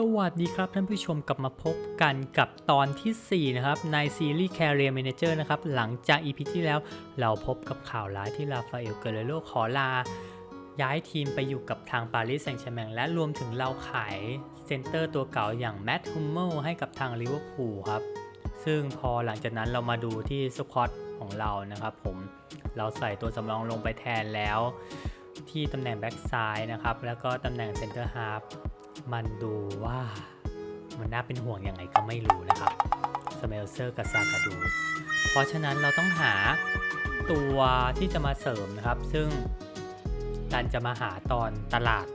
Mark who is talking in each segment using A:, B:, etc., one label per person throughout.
A: สวัสดีครับท่านผู้ชมกลับมาพบกันกับตอนทีสี่ 4 นะครับ ในซีรีส์ Career Manager นะครับ หลังจาก EP ที่แล้วเราพบกับข่าวร้ายที่ราฟาเอลเกเรโรขอลา ย้ายทีมไปอยู่กับทางปารีสแซงต์แชร์แมงและรวมถึงเราขายเซนเตอร์ตัวเก่าอย่างแมตต์ฮุมเมลให้กับทางลิเวอร์พูลครับ ซึ่งพอหลังจากนั้นเรามาดูที่สควอตของเรานะครับผมเราใส่ตัวสำรองลงไปแทนแล้ว ที่ตำแหน่งแบ็กซ้ายนะครับแล้วก็ตำแหน่งเซนเตอร์ฮาร์ฟ มันดูว่ามันน่าเป็นห่วงยังไงก็ไม่รู้นะครับสเมลเซอร์กับซากาดู เพราะฉะนั้นเราต้องหาตัวที่จะมาเสริมนะครับ ซึ่งดันจะมาหาตอนตลาด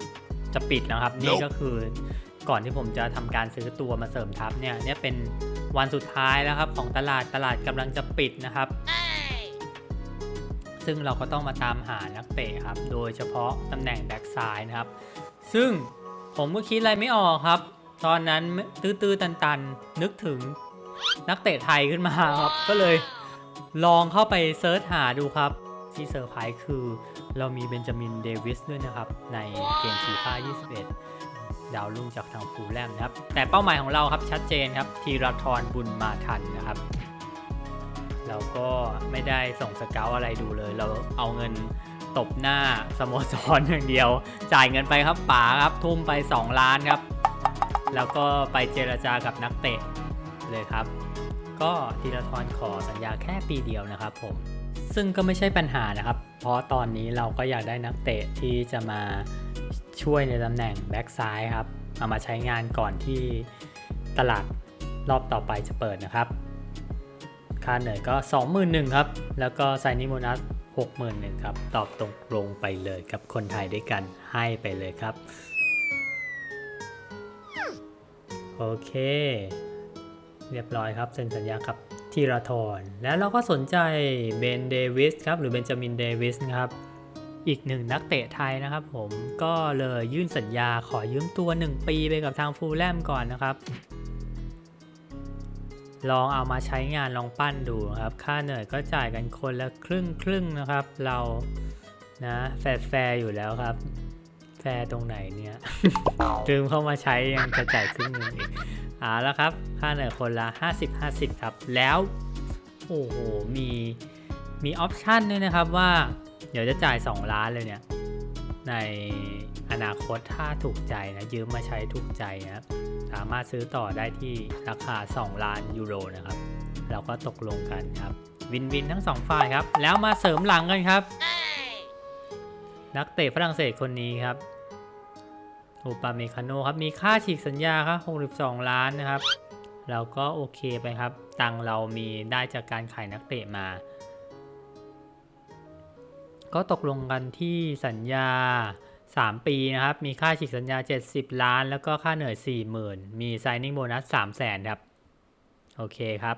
A: จะปิดนะครับ นี่ก็คือก่อนที่ผมจะทำการซื้อตัวมาเสริมทัพเนี่ยเนี่ยเป็นวันสุดท้ายแล้วครับ ของตลาดตลาดกำลังจะปิดนะครับ ซึ่งเราก็ต้องมาตามหานักเตะครับ โดยเฉพาะตำแหน่งแบ็กซ้ายนะครับ ซึ่ง ผมก็คิดอะไรไม่ออกครับ ตอนนั้นตื้อๆตันๆ นึกถึงนักเตะไทยขึ้นมาครับ ก็เลยลองเข้าไปเซิร์ชหาดูครับ ที่เซอร์ไพรส์คือเรามีเบนจามินเดวิสด้วยนะครับ ในเกมฟีฟ่า21 ดาวรุ่งจากทางฟูลแลมนะครับ แต่เป้าหมายของเราครับชัดเจนครับทีรทรบุญมาทันนะครับ เราก็ไม่ได้ส่งสเกลอะไรดูเลย เราเอาเงิน ตบหน้าสโมสรอย่างเดียว จ่ายเงินไปครับป๋าครับทุ่มไป 2 ล้านครับ แล้วก็ไปเจรจากับนักเตะเลยครับ ก็ธีรทรขอสัญญาแค่ปีเดียวนะครับผม ซึ่งก็ไม่ใช่ปัญหานะครับ เพราะตอนนี้เราก็อยากได้นักเตะที่จะมาช่วยในตำแหน่งแบ็กซ้ายครับ เอามาใช้งานก่อนที่ตลาดรอบต่อไปจะเปิดนะครับ ค่าเหนื่อยก็ 21,000 ครับ แล้วก็ไซนิโมนัส 61,000ครับ ตอบตรงลงไปเลยกับคนไทยด้วยกันให้ไปเลยครับ โอเค เรียบร้อยครับเซ็นสัญญากับทีราทรแล้วเราก็สนใจเบนเดวิสครับ หรือเบนจามินเดวิสนะครับอีกหนึ่งนักเตะไทยนะครับผมก็เลยยื่นสัญญาขอยืมตัว 1 ปีไปกับทางฟูลแลมก่อนนะครับ ลองเอามาใช้งานลองปั้นดูครับ ค่าเหนื่อยก็จ่ายกันคนละครึ่งครึ่งนะครับ เรานะแฟร์แฟร์อยู่แล้วครับ แฟร์ตรงไหนเนี่ยลืมเข้ามาใช้ยังจะจ่ายครึ่งหนึงอีกเอาแล้วครับ ค่าเหนื่อยคนละ 50 50 ครับ แล้วโอ้โหมีมีออปชันด้วยนะครับว่า เดี๋ยวจะจ่าย 2 ล้านเลยเนี่ยใน อนาคตถ้าถูกใจนะยืมมาใช้ถูกใจนะสามารถซื้อต่อได้ที่ราคา 2 ล้านยูโรนะครับ เราก็ตกลงกันครับ วินวินทั้งสองฝ่ายครับ แล้วมาเสริมหลังกันครับ นักเตะฝรั่งเศสคนนี้ครับอูปาเมคาโนครับ มีค่าฉีกสัญญาครับ62 ล้านนะครับ เราก็โอเคไปครับ ตังเรามีได้จากการขายนักเตะมา ก็ตกลงกันที่สัญญา 3 ปีนะครับ มีค่าฉีกสัญญา 70 ล้าน แล้วก็ค่าเหนื่อย 40,000 มี signing bonus 3 0 0 0 0 0 ครับ โอเคครับ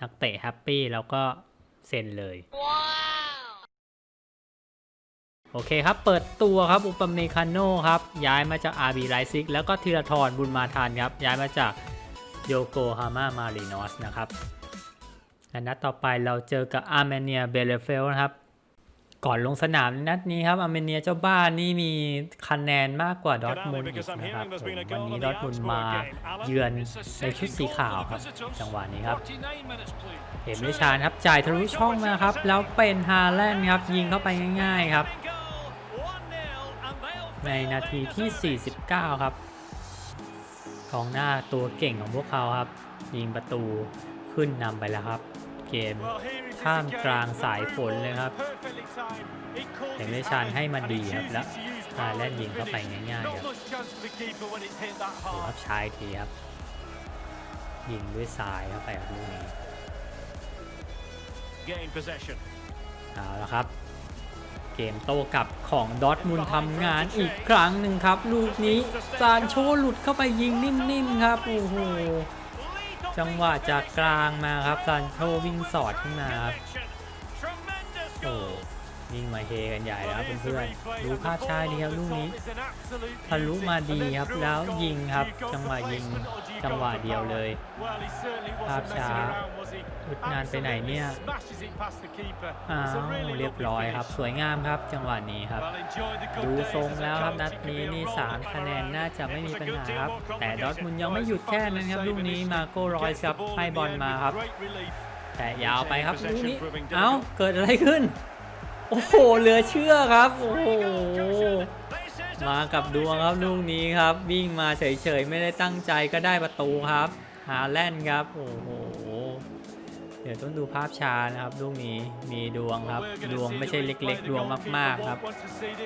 A: นักเตะแฮปปี้แล้วก็เซ็นเลยโอเคครับ เปิดตัวครับ อุปเมคาโนครับ ย้ายมาจาก RB ไ i ซิกแล้วก็ธีรทรบุญมาทานครับ ย้ายมาจากโยโกฮาม่ามารีนอสนะครับและนัดต่อไปเราเจอกับอาร์เมเนียเบเลเฟลนะครับ ก่อนลงสนามนัดนี้ครับอาร์เมเนียเจ้าบ้านนี่มีคะแนนมากกว่าดอทมุนอีกนะครับวันนี้ดอทมุนมาเยือนในชุดสีขาวครับ จังหวะนี้ครับเห็นวิชาญครับจ่ายทะลุช่องมาครับ แล้วเป็นฮาแลนด์ครับยิงเข้าไปง่าย ๆครับ ในนาทีที่ 49 ครับกองหน้าตัวเก่งของพวกเขาครับ ยิงประตูขึ้นนำไปแล้วครับ เกม ท่ามกลางสายฝนเลยครับเห็นได้ชานให้มาดีครับแล้วฮาแลนด์ยิงเข้าไปง่ายๆครับดูครับชายทีครับ ยิงด้วยซ้ายเข้าไปครับลูกนี้
B: Gain possession.
A: เอาละครับ เกมโต้กลับของดอร์ทมุนด์ทำงานอีกครั้งหนึ่งครับ ลูกนี้ซานโชหลุดเข้าไปยิงนิ่มๆครับ โอ้โห จังหวะจากกลางมาครับซานโชวิ่งสอดขึ้นมาครับ
B: Tremendous
A: โอ้
B: goal.
A: ยิ่งมาเฮกันใหญ่แล้วครับเพื่อนๆดูภาพช้าดีครับลูกนี้ทะลุมาดีครับแล้วยิงครับจังหวะยิงจังหวะเดียวเลยภาพช้าหยุดนานไปไหนเนี่ยอ้าวเรียบร้อยครับ สวยงามครับจังหวะนี้ครับ ดูทรงแล้วครับนัดนี้นี่3คะแนนน่าจะไม่มีปัญหาครับ แต่ดอร์ทมุนด์ยังไม่หยุดแค่นั้นครับลูกนี้มาโก้รอยส์ครับให้บอลมาครับ แต่ยาวไปครับลูกนี้เอ้าเกิดอะไรขึ้นโอ้โหเหลือเชื่อครับ โอ้โห มากับดวงครับลูกนี้ครับ วิ่งมาเฉยๆ ไม่ได้ตั้งใจก็ได้ประตูครับ หาแล่นครับ โอ้โห เดี๋ยวต้องดูภาพช้านะครับลูกนี้ มีดวงครับ ดวงไม่ใช่เล็ก ๆ ดวงมากๆครับ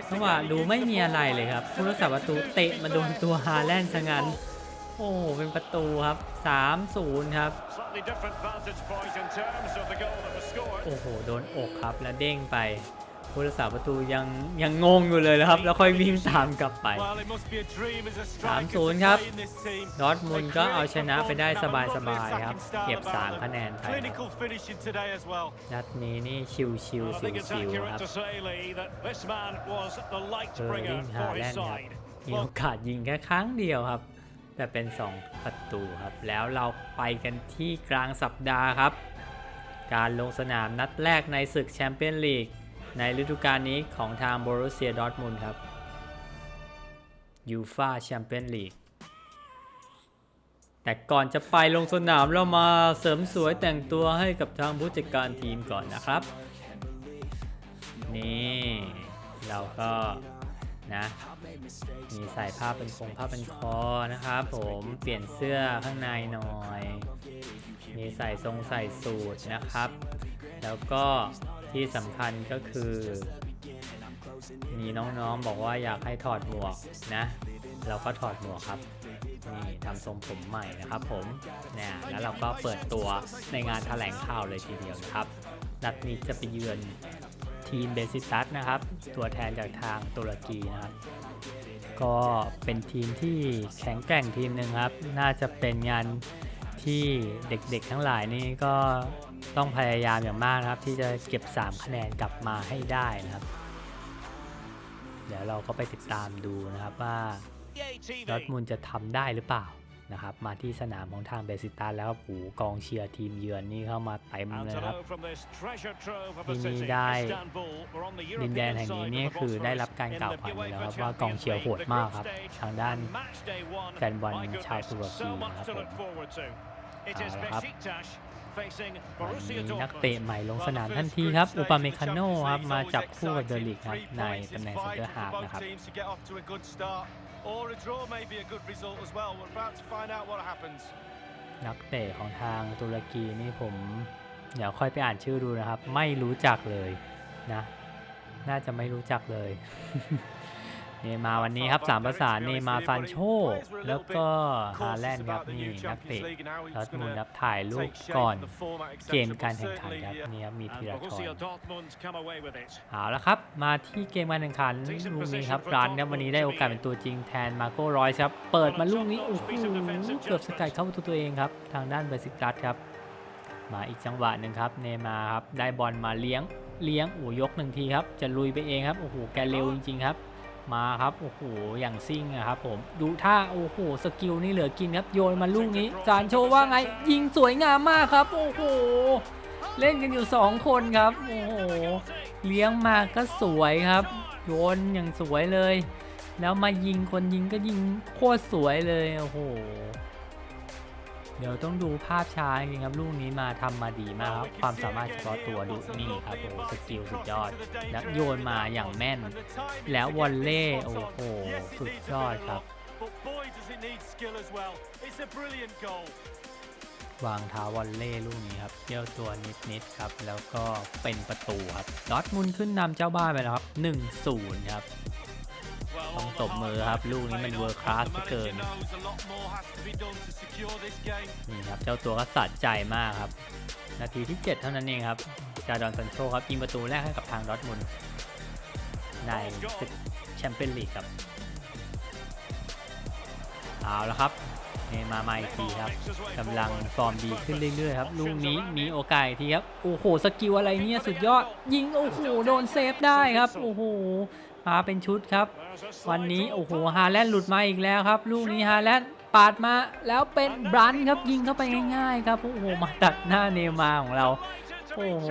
A: เพราะว่าดูไม่มีอะไรเลยครับ ผู้รักษาประตูเตะมาโดนตัวฮาแลนด์ซะงั้นโอ้โห เป็นประตูครับ 3-0 ครับ โอ้โห โดนอกครับ แล้วเด้งไป ผู้รักษาประตูยังยังงงอยู่เลยนะครับ แล้วค่อยวิ่งตามกลับไป
B: 3-0 ครับ
A: ดอร์ทมุนด์ก็เอาชนะไปได้สบายๆครับ เก็บ 3 คะแนนไปครับนัดนี้นี่ชิวชิวๆสิวๆครับเออร์ลิงฮาแลนด์ครับมีโอกาสยิงแค่ครั้งเดียวครับ แต่เป็น 2 ประตูครับ แล้วเราไปกันที่กลางสัปดาห์ครับการลงสนามนัดแรกในศึกแชมเปี้ยนลีก ในฤดูกาลนี้ของทางโบรุเซียดอร์ทมุนครับยูฟาแชมเปี้ยนลีกแต่ก่อนจะไปลงสนามเรามาเสริมสวยแต่งตัวให้กับทางผู้จัดการทีมก่อนนะครับ นี่ เราก็นะมีใส่ผ้าเป็นคงผ้าเป็นคอนะครับผมเปลี่ยนเสื้อข้างในหน่อย มีใส่ทรงใส่สูทนะครับ แล้วก็ ที่สำคัญก็คือ มีน้องๆบอกว่าอยากให้ถอดหมวกนะ เราก็ถอดหมวกครับนี่ทำทรงผมใหม่นะครับผมเนี่ยแล้วเราก็เปิดตัวในงานแถลงข่าวเลยทีเดียวนะครับ นัดนี้จะไปเยือนทีมเบซิตัสนะครับ ตัวแทนจากทางตุรกีนะครับ ก็เป็นทีมที่แข็งแกร่งทีมหนึ่งครับ น่าจะเป็นงานที่เด็กๆทั้งหลายนี่ก็ ต้องพยายามอย่างมากนะครับ ที่จะเก็บ 3 คะแนนกลับมาให้ได้นะครับ เดี๋ยวเราก็ไปติดตามดูนะครับว่าดอทมุนจะทำได้หรือเปล่านะครับมาที่สนามของทางเบซิตัสแล้วโอ้โหกองเชียร์ทีมเยือนนี่เข้ามาเต็มเลยครับ
B: ที่นี่ได้ดินแดนแห่งนี้นี่คือได้รับการกล่าวขวัญแล้วครับว่ากองเชียร์โหดมากครับ ทางด้าน
A: แฟนบอลชาวตุรกีนะครับผมเอาละครับ วันนี้นักเตะใหม่ลงสนามทันทีครับอุปาเมคาโนครับมาจับคู่กับเดลิกครับในตำแหน่งเซนเตอร์ฮาร์ฟนะครับ
B: Or a draw may be a good result as well. We're about to find out what happens.
A: นักเตะของทางตุรกีนี่ผมเดี๋ยวค่อยไปอ่านชื่อดูนะครับ ไม่รู้จักเลยนะ น่าจะไม่รู้จักเลย เนมาวันนี้ครับสามประสานเนมาซานโช แล้วก็ฮาแลนด์ครับนี่นักเตะดอร์ทมุนด์ครับถ่ายรูปก่อนเกมการแข่งขันครับนี่ครับมีธีรทรเอาละครับ มาที่เกมการแข่งขันลูกนี้ครับรันครับวันนี้ได้โอกาสเป็นตัวจริงแทนมาโก้รอยส์ครับ เปิดมาลูกนี้โอ้โหเกือบสกัดเข้าประตูตัวเองครับ ทางด้านเบสิกตัสครับ มาอีกจังหวะหนึ่งครับเนมาครับได้บอลมาเลี้ยงเลี้ยงโอ้ยกหนึ่งทีครับ จะลุยไปเองครับโอ้โหแกเร็วจริงๆครับ มาครับโอ้โหอย่างซิ่งอะครับผมดูท่าโอ้โหสกิลนี่เหลือกินครับโยนมาลูกนี้จานโชว่าไงยิงสวยงามมากครับ โอ้โหเล่นกันอยู่ 2 คนครับโอ้โหเลี้ยงมาก็สวยครับ โยนอย่างสวยเลย แล้วมายิงคนยิงก็ยิงโคตรสวยเลยโอ้โห เดี๋ยวต้องดูภาพช้าจริงๆครับลูกนี้มาทำมาดีมากครับความสามารถเฉพาะตัวดูนี่ครับโอ้โหสกิลสุดยอดแล้วโยนมาอย่างแม่น แล้ววอลเล่โอ้โหสุดยอดครับ
B: But boy, does it need skill as well. It's a brilliant goal.
A: วางเท้าวอลเล่ลูกนี้ครับเที่ยวตัวนิดๆครับ แล้วก็เป็นประตูครับดอร์ทมุนด์ขึ้นนำเจ้าบ้านไปแล้วครับ1-0ครับ
B: Well,
A: ต้องตบมือครับ ลูกนี้มันเวอร์คลาสเกิน นี่ครับ เจ้าตัวก็สะใจมากครับ นาทีที่ 7 เท่านั้นเองครับ จาดอนซันโชครับยิงประตูแรกให้กับทางดอร์ทมุนในศึกแชมเปี้ยนลีกครับ เอาละครับเนย์มาร์มาอีกทีครับกำลังฟอร์มดีขึ้นเรื่อยๆครับลูกนี้มีโอกาสอีกทีครับ โอ้โห สกิลอะไรเนี่ย สุดยอด ยิง โอ้โห โดนเซฟได้ครับ โอ้โห มาเป็นชุดครับ วันนี้โอ้โหฮาแลนด์หลุดมาอีกแล้วครับ ลูกนี้ฮาแลนด์ปาดมาแล้วเป็นบรันท์ครับยิงเข้าไปง่ายๆครับโอ้โหมาตัดหน้าเนย์มาร์ของเราโอ้โห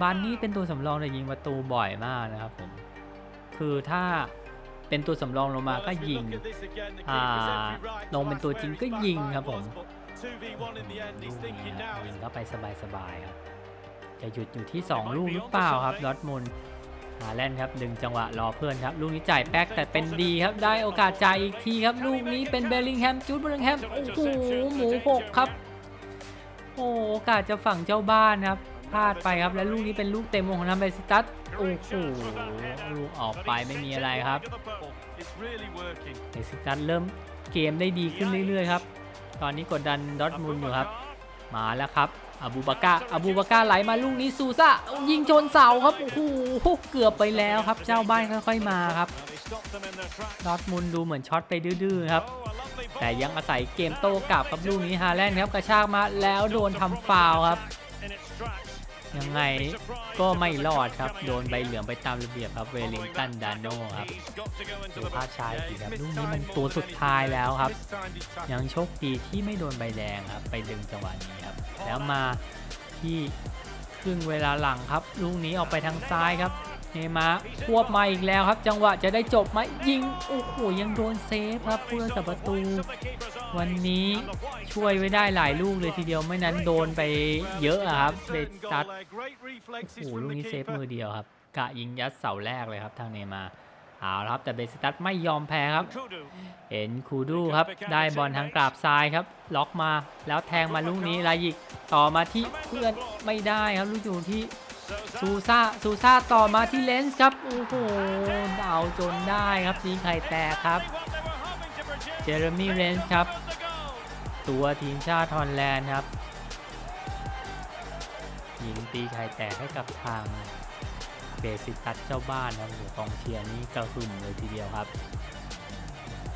A: บรันท์นี่เป็นตัวสำรองแต่ยิงประตูบ่อยมากนะครับผมคือถ้าเป็นตัวสำรองลงมาก็ยิงอ่าลงเป็นตัวจริงก็ยิงครับผมลูกนี้ครับยิงเข้าไปสบายๆครับจะหยุดอยู่ที่ 2 ลูกหรือเปล่าครับดอร์ทมุน ด์ฮาแลนด์ครับดึงจังหวะรอเพื่อนครับ ลูกนี้จ่ายแป๊กแต่เป็นดีครับ ได้โอกาสจ่ายอีกทีครับ ลูกนี้เป็นเบลลิงแฮมจูดเบลลิงแฮมโอ้โหหมูหกครับ โอ้โอกาสจะฝั่งเจ้าบ้านครับพลาดไปครับและลูกนี้เป็นลูกเต็มวงของทำเบสตัสโอ้โหลูกออกไปไม่มีอะไรครับเบสตัสเริ่มเกมได้ดีขึ้นเรื่อยๆครับ ตอนนี้กดดันดอทมุนด์อยู่ครับ มาแล้วครับ อาบูบาก้าอาบูบาก้าไหลมาลูกนี้ซูซ่ายิงชนเสาครับ โอ้โห เกือบไปแล้วครับ เจ้าบ้านค่อยๆมาครับดอร์ทมุนดูเหมือนช็อตไปดื้อๆครับ แต่ยังอาศัยเกมโต้กลับครับลูกนี้ฮาแลนด์ครับกระชากมาแล้วโดนทำฟาวครับ ยังไงก็ไม่รอดครับ โดนใบเหลืองไปตามระเบียบครับเวลิงตันดานโนครับดูภาพชายสีครับลูกนี้มันตัวสุดท้ายแล้วครับ ยังโชคดีที่ไม่โดนใบแดงครับ ไปดึงจังหวะนี้ครับ แล้วมาที่ครึ่งเวลาหลังครับ ลูกนี้ออกไปทางซ้ายครับ เนย์มาควบมาอีกแล้วครับ จังหวะจะได้จบไหมยิง โอ้โห ยังโดนเซฟครับเพื่อสับประตู วันนี้ช่วยไว้ได้หลายลูกเลยทีเดียวไม่นั้นโดนไปเยอะครับเบสตัดโอ้โหลูกนี้เซฟมือเดียวครับกะยิงยัดเสาแรกเลยครับทางเนย์มาเอาละครับแต่เบสตัดไม่ยอมแพ้ครับ เห็นคูดูครับ ได้บอลทางกราบซ้ายครับ ล็อกมาแล้วแทงมาลูกนี้ลายิกต่อมาที่เพื่อนไม่ได้ครับลูกอยู่ที่ ซูซ่าซูซ่าต่อมาที่เลนส์ครับ โอ้โหเอาจนได้ครับยิงไข่แตกครับ เจเรมีเลนส์ครับ ตัวทีมชาติฮอลแลนด์ครับ ยิงตีไข่แตกให้กับทางเบสิตัสเจ้าบ้านครับโอ้โหกองเชียร์นี่กระหึ่มเลยทีเดียวครับ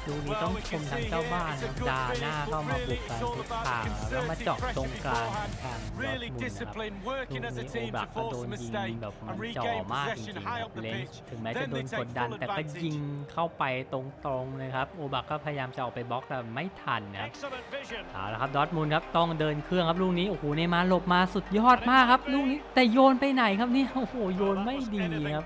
A: ลูกนี้ต้องชมทางเจ้าบ้านครับดาหน้าเข้ามาบุกกันทุกทางครับแล้วมาเจาะตรงกลางของทางดอร์ทมุนด์นะครับลูกนี้โอบักก็โดนยิงแบบมันจ่อมากจริงๆครับเลนส์ถึงแม้จะโดนกดดันแต่ก็ยิงเข้าไปตรงๆเลยครับโอบักก็พยายามจะออกไปบล็อกแต่ไม่ทันนะครับเอาละครับดอร์ทมุนด์ครับต้องเดินเครื่องครับลูกนี้โอ้โหเนย์มาร์หลบมาสุดยอดมากครับลูกนี้แต่โยนไปไหนครับเนี่ยโอ้โหโยนไม่ดีครับ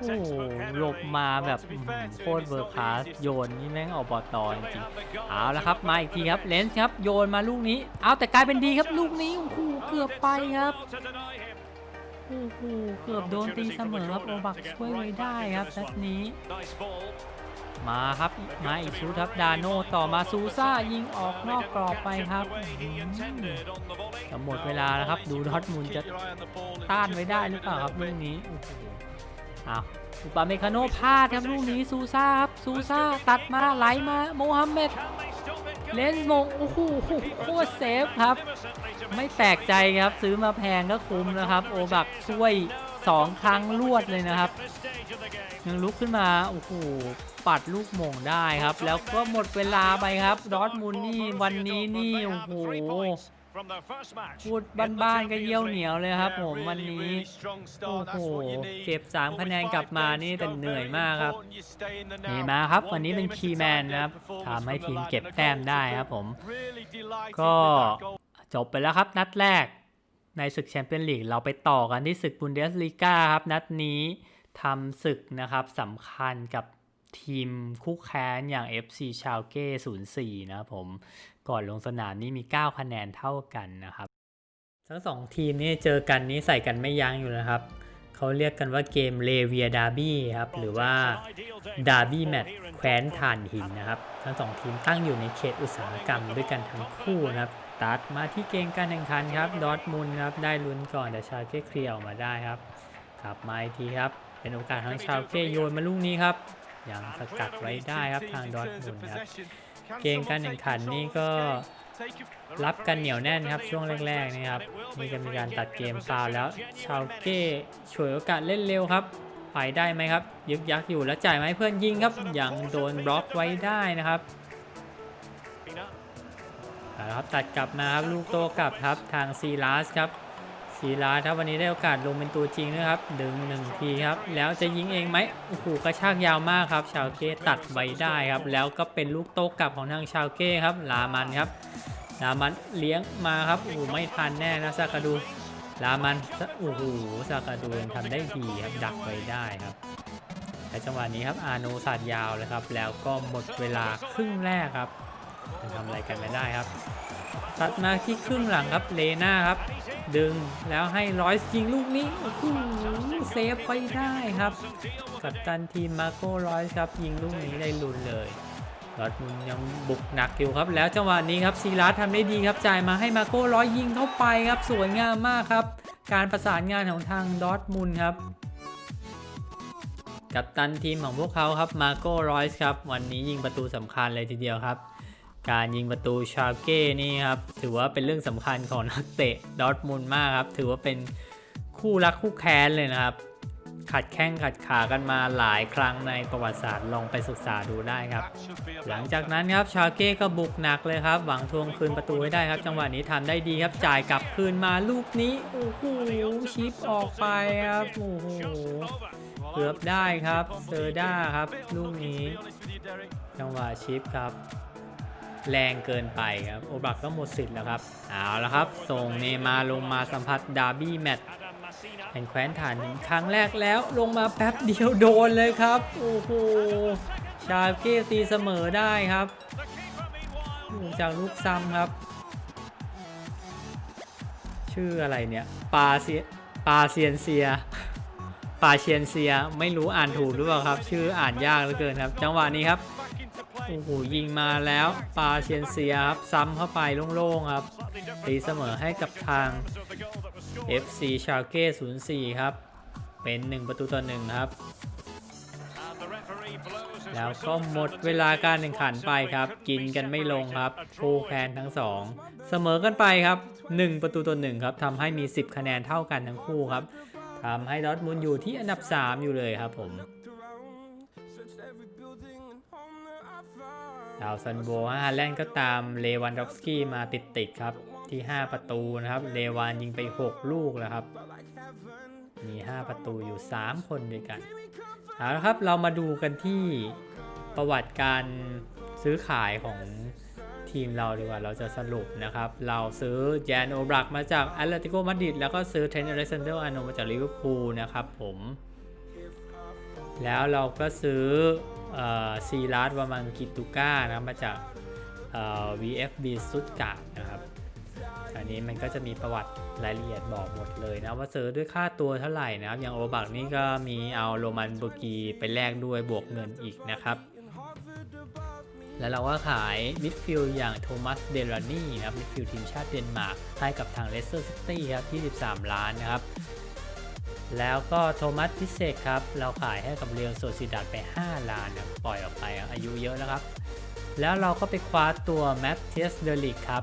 A: โอ้โหหลบมาแบบอื้อหือโคตรเวอร์คลาสโยนนี่แม่งเอาบอลต่อจริงๆเอาละครับมาอีกทีครับเลนส์ครับโยนมาลูกนี้ เอาแต่กลายเป็นดีครับลูกนี้โอ้โหเกือบไปครับโอ้โหเกือบโดนตีเสมอครับโอบักช่วยไว้ได้ครับนัดนี้มาครับมาอีกชุดครับดาโนต่อมาซูซ่ายิงออกนอกกรอบไปครับอืมจะหมดเวลาแล้วครับ ดูดอทมุนจะต้านไว้ได้หรือเปล่าครับลูกนี้โอ้โหอ้าว อุปาเมคาโนพลาดครับลูกนี้ซูซ่าครับซูซ่าตัดมาไหลมาโมฮัมเหม็ดเลนส์มงโอ้โหโคตรเซฟครับ ไม่แปลกใจครับ ซื้อมาแพงก็คุ้มนะครับ โอบักช่วย 2 ครั้งรวดเลยนะครับ ยังลุกขึ้นมาโอ้โหปัดลูกหม่งได้ครับ แล้วก็หมดเวลาไปครับดอทมุนนี่วันนี้นี่โอ้โห พูดบ้านๆก็เยี่ยวเหนียวเลยครับ ผมวันนี้โอ้โหเก็บ3คะแนนกลับมานี่แต่เหนื่อยมากครับนี่มาครับ วันนี้เป็นคีย์แมนนะครับทำให้ทีมเก็บแต้มได้ครับผม ก็จบไปแล้วครับนัดแรก ในศึกแชมเปี้ยนลีกเราไปต่อกันที่ศึกบุนเดสลีกาครับนัดนี้ทำศึกนะครับสำคัญกับทีมคู่แข่งอย่าง FC ชาวเก้04 นะครับผม ก่อนลงสนามนี่มี 9 คะแนนเท่ากันนะครับ ทั้งสองทีมนี่เจอกันนี้ใส่กันไม่ยั้งอยู่นะครับ เขาเรียกกันว่าเกมเลเวียดาร์บี้ครับ หรือว่าดาร์บี้แมตช์แคว้นถ่านหินนะครับ ทั้งสองทีมตั้งอยู่ในเขตอุตสาหกรรมด้วยกันทั้งคู่นะครับ ตัดมาที่เกมการแข่งขันครับ ดอทมุนครับ ได้ลุ้นก่อนแต่ชาเก้เคลียร์ออกมาได้ครับกลับมาอีกทีครับ เป็นโอกาสทั้งชาวเก้โยนมาลูกนี้ครับยังสกัดไว้ได้ครับทางดอทมุนครับ เกมการแข่งขันนี่ก็รับกันเหนียวแน่นครับช่วงแรกๆนี่ครับนี่จะมีการตัดเกมฟาวแล้วชาวเก้ฉวยโอกาสเล่นเร็วครับไปได้ไหมครับ ยึกยักอยู่แล้วจ่ายไหมเพื่อนยิงครับยังโดนบล็อกไว้ได้นะครับเอาละครับตัดกลับมาครับลูกโตกลับครับทางซีลาสครับ ซีลาสครับวันนี้ได้โอกาสลงเป็นตัวจริงนะครับดึงหนึ่งทีครับ แล้วจะยิงเองไหมโอ้โหกระชากยาวมากครับ ชาวเก้ตัดไว้ได้ครับ แล้วก็เป็นลูกโตกลับของทางชาวเก้ครับ ลามันครับ ลามันเลี้ยงมาครับโอ้โหไม่ทันแน่นะซากาดูลามันโอ้โหซากาดูทำได้ดีครับดักไว้ได้ครับและจังหวะนี้ครับอาโนสาดยาวเลยครับ แล้วก็หมดเวลาครึ่งแรกครับจะทำอะไรกันไม่ได้ครับ ตัดมาที่ครึ่งหลังครับเลน่าครับ ดึงแล้วให้ร้อยยิงลูกนี้โอ้โหเซฟไปได้ครับ กับตันทีมมาโก้ร้อยครับยิงลูกนี้ได้ลุนเลยดอร์ทมุนยังบุกหนักอยู่ครับ แล้วจังหวะนี้ครับซีรัสทำได้ดีครับจ่ายมาให้มาโก้ร้อยยิงเข้าไปครับสวยงามมากครับ การประสานงานของทางดอทมุนครับกับตันทีมของพวกเขาครับมาโก้รอยส์ครับ วันนี้ยิงประตูสำคัญเลยทีเดียวครับ การยิงประตูชาเก้นี่ครับถือว่าเป็นเรื่องสำคัญของนักเตะดอร์ทมุนมากครับ ถือว่าเป็นคู่รักคู่แค้นเลยนะครับ ขัดแข้งขัดขากันมาหลายครั้งในประวัติศาสตร์ลองไปศึกษาดูได้ครับ หลังจากนั้นครับชาเก้ก็บุกหนักเลยครับ หวังทวงคืนประตูให้ได้ครับ จังหวะนี้ทำได้ดีครับจ่ายกลับคืนมาลูกนี้โอ้โหชิปออกไปครับโอ้โหเกือบได้ครับเซอร์ด้าครับลูกนี้ จังหวะชิปครับ แรงเกินไปครับ โอบักก็หมดสิทธิ์แล้วครับ เอาละครับ ส่งเนย์มาลงมาสัมผัสดาร์บี้แมตช์แห่งแคว้นฐานหินครั้งแรกแล้วลงมาแป๊บเดียวโดนเลยครับ โอ้โห ชาเก้ตีเสมอได้ครับจากลูกซ้ำครับ ชื่ออะไรเนี่ยปาเซียปาเซียนเซียปาเชียนเซียไม่รู้อ่านถูกหรือเปล่าครับ ชื่ออ่านยากเหลือเกินครับ จังหวะนี้ครับ โอ้โหยิงมาแล้วปาเชียนเซียครับ ซ้ำเข้าไปโล่งๆครับ ตีเสมอให้กับทาง FC ชาเก้04 ครับ เป็น 1 ประตูต่อ1ครับ แล้วก็หมดเวลาการแข่งขันไปครับ กินกันไม่ลงครับคู่แคนทั้ง 2 เสมอกันไปครับ 1 ประตูต่อ1ครับทำให้มี 10 คะแนนเท่ากันทั้งคู่ครับทำให้ดอทมุนอยู่ที่อันดับ 3 อยู่เลยครับผม ดาวซันโบฮาแลนด์ก็ตามเลวันดอฟสกี้มาติดๆครับที่ 5 ประตูนะครับเลวานยิงไป 6 ลูกแล้วครับ มี 5 ประตูอยู่ 3 คนด้วยกันเอาละครับเรามาดูกันที่ประวัติการซื้อขายของทีมเราดีกว่าเราจะสรุปนะครับ เราซื้อแจนโอบรักมาจากแอตเลติโกมาดริดแล้วก็ซื้อเทนอเซนเดอร์อาโนมาจากลิเวอร์พูลนะครับผม แล้วเราก็ซื้อ ซีรัสวามังกิตุก้านะครับมาจากเอ่อ VFB สุดกาดนะครับ อันนี้มันก็จะมีประวัติรายละเอียดบอกหมดเลยนะ ว่าซื้อด้วยค่าตัวเท่าไหร่นะครับ อย่างโอบักนี่ก็มีเอาโรมันโบกีไปแลกด้วยบวกเงินอีกนะครับ แล้วเราก็ขายมิดฟิลด์อย่างโทมัสเดลานี่นะครับมิดฟิลด์ทีมชาติเดนมาร์กให้กับทางเลสเตอร์ซิตี้ครับ23 ล้านนะครับ แล้วก็โทมัสพิเศษครับ เราขายให้กับเรียลโซซิดัดไป 5 ล้านนะปล่อยออกไปอายุเยอะแล้วครับ แล้วเราก็ไปคว้าตัวแมตเทียสเดลิกครับ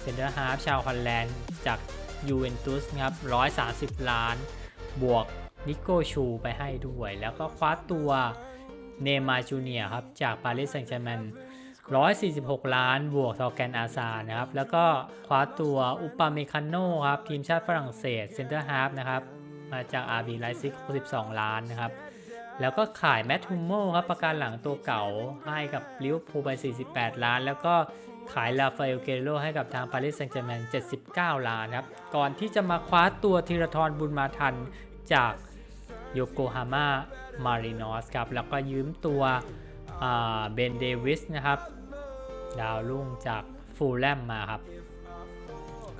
A: เซนเตอร์ฮาร์ฟชาวฮอลแลนด์จากยูเวนตุสครับ 130 ล้าน บวกนิโกชูไปให้ด้วย แล้วก็คว้าตัวเนมาจูเนียครับ จากปารีสแซงต์แชร์แมง146 ล้าน บวกซอแกนอาซานะครับ แล้วก็คว้าตัวอุปาเมคานโนครับ ทีมชาติฝรั่งเศสเซนเตอร์ฮาร์ฟนะครับ มาจาก RB Leipzig 62 ล้านนะครับ แล้วก็ขายแมททูโมครับประกันหลังตัวเก่าให้กับลิเวอร์พูลไป 48 ล้าน แล้วก็ขายลาฟาเอลเกโรให้กับทางปารีสแซงต์แชร์แมง79 ล้านครับ ก่อนที่จะมาคว้าตัวธีรทรบุญมาทันจากโยโกฮาม่ามารินอสครับ แล้วก็ยืมตัวเบนเดวิสนะครับ ดาวรุ่งจากฟูลแลมมาครับ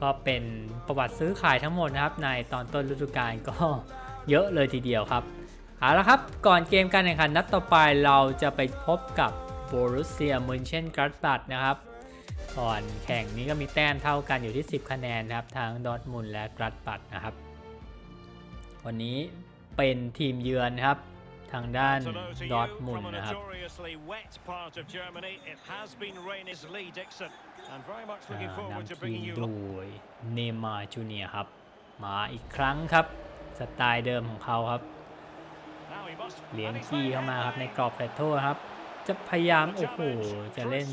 A: ก็เป็นประวัติซื้อขายทั้งหมดนะครับ ในตอนต้นฤดูกาลก็เยอะเลยทีเดียวครับเอาละครับ ก่อนเกมการแข่งขันนัดต่อไปเราจะไปพบกับโบรุสเซียมุนเชนกรัตบัตนะครับก่อนแข่งนี้ก็มีแต้มเท่ากันอยู่ที่ 10 คะแนนนะครับทั้งดอร์ทมุนและกรัตบัตนะครับ วันนี้เป็นทีมเยือนครับทางด้านดอร์ทมุนนะครับ นำทีมโดยเนมาจูเนียครับ มาอีกครั้งครับ สไตล์เดิมของเขาครับเลี้ยงขี้เข้ามาครับในกรอบเขตโทษครับ จะพยายามโอ้โหจะเล่น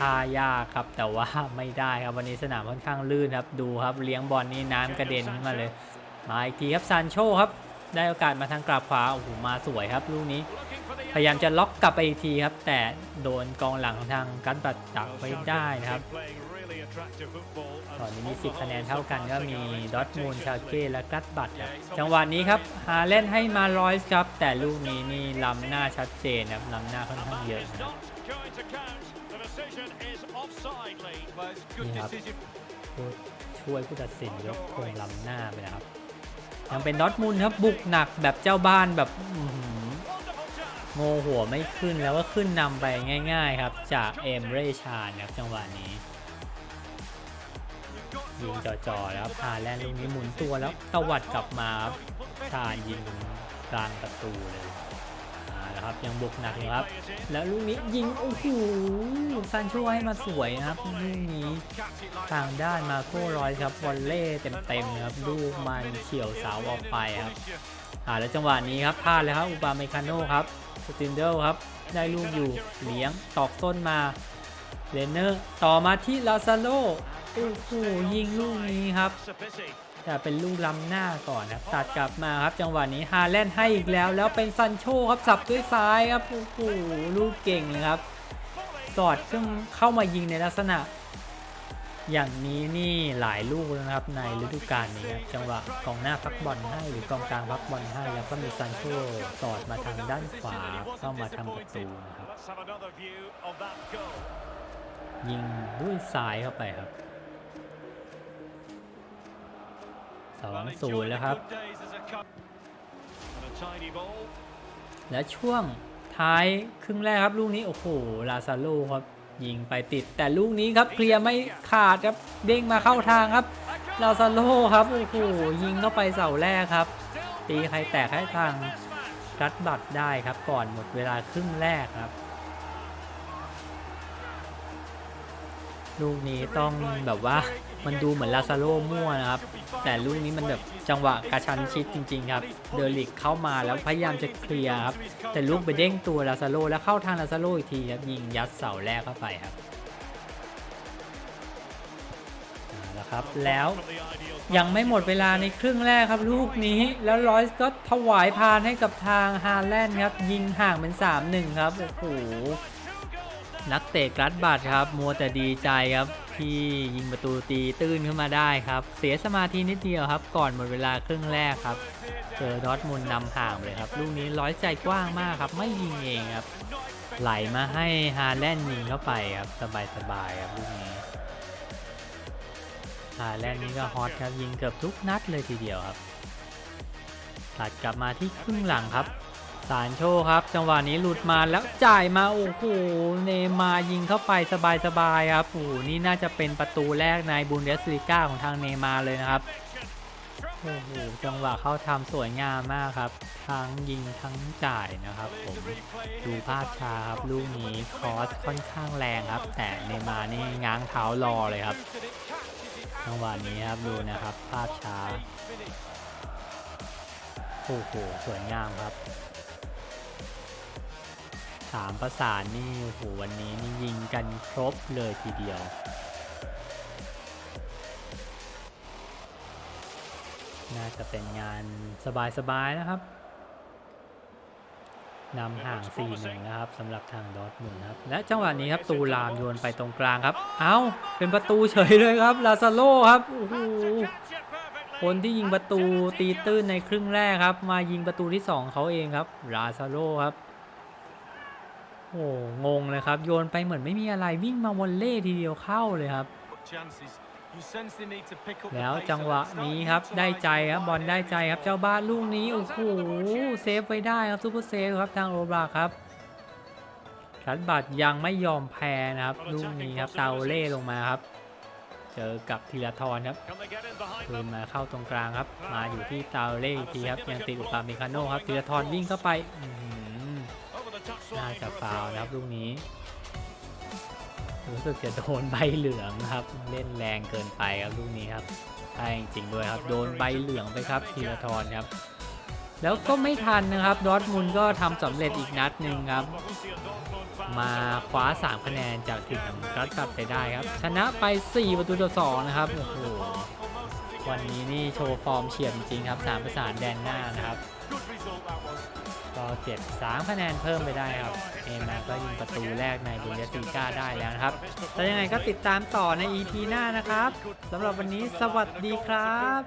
A: ท่ายากครับ แต่ว่าไม่ได้ครับวันนี้สนามค่อนข้างลื่นครับดูครับเลี้ยงบอลนี่น้ำกระเด็นขึ้นมาเลย มาอีกทีครับซานโชครับ ได้โอกาสมาทางกราบขวาโอ้โหมาสวยครับลูกนี้ พยายามจะล็อกกลับไปอีกทีครับ แต่โดนกองหลังของทางกันบัตดักไว้ได้นะครับ ตอนนี้มี 10 คะแนนเท่ากันก็มีดอทมูลชาเก้และกัตบัตครับจังหวะนี้ครับหาเล่นให้มาร้อยครับ แต่ลูกนี้นี่ล้ำหน้าชัดเจนครับล้ำหน้าค่อนข้างเยอะนะครับนี่ครับผู้ช่วยผู้ตัดสินยกธงล้ำหน้าไปนะครับยังเป็นดอทมูลครับบุกหนักแบบเจ้าบ้านแบบอื้อหือ โงหัวไม่ขึ้นแล้วก็ขึ้นนำไปง่าย ๆ ครับ จากเอมเรชานครับจังหวะนี้ยิงจ่อๆแล้วพาแลนลูกนี้หมุนตัวแล้วตวัดกลับมาครับชาญยิงกลางประตูเลยอ่าแล้วครับยังบุกหนักอยู่ครับ แล้วลูกนี้ยิงโอ้โหซันโชให้มาสวยนะครับลูกนี้ทางด้านมาโก้รอยครับวอลเล่เต็มๆครับลูกมันเฉียวเสาออกไปครับอ่าแล้วจังหวะนี้ครับพลาดเลยครับอุปาเมคาโนครับ สตินเดลครับ ได้ลูกอยู่เลี้ยงตอกต้นมาเลนเนอร์ต่อมาที่ลาซาโลโอ้โหยิงลูกนี้ครับแต่เป็นลูกล้ำหน้าก่อนครับตัดกลับมาครับ จังหวะนี้ฮาแลนด์ให้อีกแล้ว แล้วเป็นซันโชครับสับด้วยซ้ายครับโอ้โหลูกเก่งเลยครับ สอดเครื่องเข้ามายิงในลักษณะ อย่างนี้นี่หลายลูกแล้วนะครับในฤดูกาลนี้ครับจังหวะกองหน้าพักบอลให้หรือกองกลางพักบอลให้แล้วก็มีซันโชสอดมาทางด้านขวาเข้ามาทำประตูนะครับยิงด้วยซ้ายเข้าไปครับสองศูนย์แล้วครับ และช่วงท้ายครึ่งแรกครับลูกนี้โอ้โหลาซาโลครับ ยิงไปติดแต่ลูกนี้ครับเคลียร์ไม่ขาดครับเด้งมาเข้าทางครับลาซาโลครับโอ้โหยิงเข้าไปเสาแรกครับ ตีใครแตกให้ทางรัดบัตรได้ครับก่อนหมดเวลาครึ่งแรกครับ ลูกนี้ต้องแบบว่า มันดูเหมือนลาซาโลมั่วนะครับ แต่ลูกนี้มันแบบจังหวะกระชันชิดจริงๆครับ เดอลิกเข้ามาแล้วพยายามจะเคลียร์ครับ แต่ลูกไปเด้งตัวลาซาโลแล้วเข้าทางลาซาโลอีกทีครับ ยิงยัดเสาแรกเข้าไปครับเอาละครับ แล้วยังไม่หมดเวลาในครึ่งแรกครับ ลูกนี้แล้วลอยส์ก็ถวายพานให้กับทางฮาแลนด์ครับ ยิงห่างเป็น 3-1 ครับ โอ้โหนักเตะกรัดบัตรครับ มัวแต่ดีใจครับ ที่ยิงประตูตีตื้นขึ้นมาได้ครับ เสียสมาธินิดเดียวครับ ก่อนหมดเวลาครึ่งแรกครับ เจอดอทมุนนำห่างเลยครับ ลูกนี้ร้อยใจกว้างมากครับ ไม่ยิงเองครับ ไหลมาให้ฮาแลนด์ยิงเข้าไปครับ สบายๆครับลูกนี้ฮาแลนด์นี่ก็ฮอตครับยิงเกือบทุกนัดเลยทีเดียวครับตัดกลับมาที่ครึ่งหลังครับ สารโชว์ครับ จังหวะนี้หลุดมาแล้วจ่ายมาโอ้โหเนมายิงเข้าไปสบายๆครับโอ้โหนี่น่าจะเป็นประตูแรกในบุนเดสลิก้าของทางเนมาเลยนะครับโอ้โหจังหวะเข้าทำสวยงามมากครับ ทั้งยิงทั้งจ่ายนะครับผมดูภาพช้าครับลูกนี้คอสค่อนข้างแรงครับ แต่เนมานี่ง้างเท้ารอเลยครับจังหวะนี้ครับดูนะครับ ภาพช้าโอ้โหสวยงามครับ สามประสานนี่โอ้โหวันนี้นี่ยิงกันครบเลยทีเดียว น่าจะเป็นงานสบายๆนะครับนำห่าง4-1นะครับสำหรับทางดอทมุนครับ และจังหวะนี้ครับตูลามโยนไปตรงกลางครับ เอ้าเป็นประตูเฉยเลยครับลาซาโลครับโอ้โหคนที่ยิงประตูตีตื้นในครึ่งแรกครับ มายิงประตูที่ 2เขาเองครับลาซาโลครับ โอ้งงเลยครับ โยนไปเหมือนไม่มีอะไรวิ่งมาวอลเล่ทีเดียวเข้าเลยครับ แล้วจังหวะนี้ครับได้ใจครับบอลได้ใจครับเจ้าบ้านลูกนี้โอ้โหเซฟไว้ได้ครับซูเปอร์เซฟครับทางโอบราครับชัดบัตรยังไม่ยอมแพ้นะครับลูกนี้ครับเตาเล่ลงมาครับ เจอกับธีรทรครับคืนมาเข้าตรงกลางครับ มาอยู่ที่เตาเล่อีกทีครับยังติดอุปาเมคาโน่ครับธีรทรวิ่งเข้าไปอื้อหือ น่าจะฟาวนะครับลูกนี้ รู้สึกจะโดนใบเหลืองครับ เล่นแรงเกินไปครับลูกนี้ครับใช่จริงด้วยครับ โดนใบเหลืองไปครับธีรทรครับ แล้วก็ไม่ทันนะครับ ดอทมุนก็ทำสำเร็จอีกนัดหนึ่งครับ มาคว้า 3 คะแนนจากทีมรัดกลับไปได้ครับ ชนะไป 4 ประตูต่อ 2 นะครับ โอ้โห วันนี้นี่โชว์ฟอร์มเฉียบจริงครับ 3 ประสานแดนหน้านะครับ ก็เก็บ3คะแนนเพิ่มไปได้ครับ เอมาก็ยิงประตูแรกในบุนเดสลีกาได้แล้วนะครับแต่ยังไงก็ติดตามต่อใน EP หน้านะครับสำหรับวันนี้สวัสดีครับ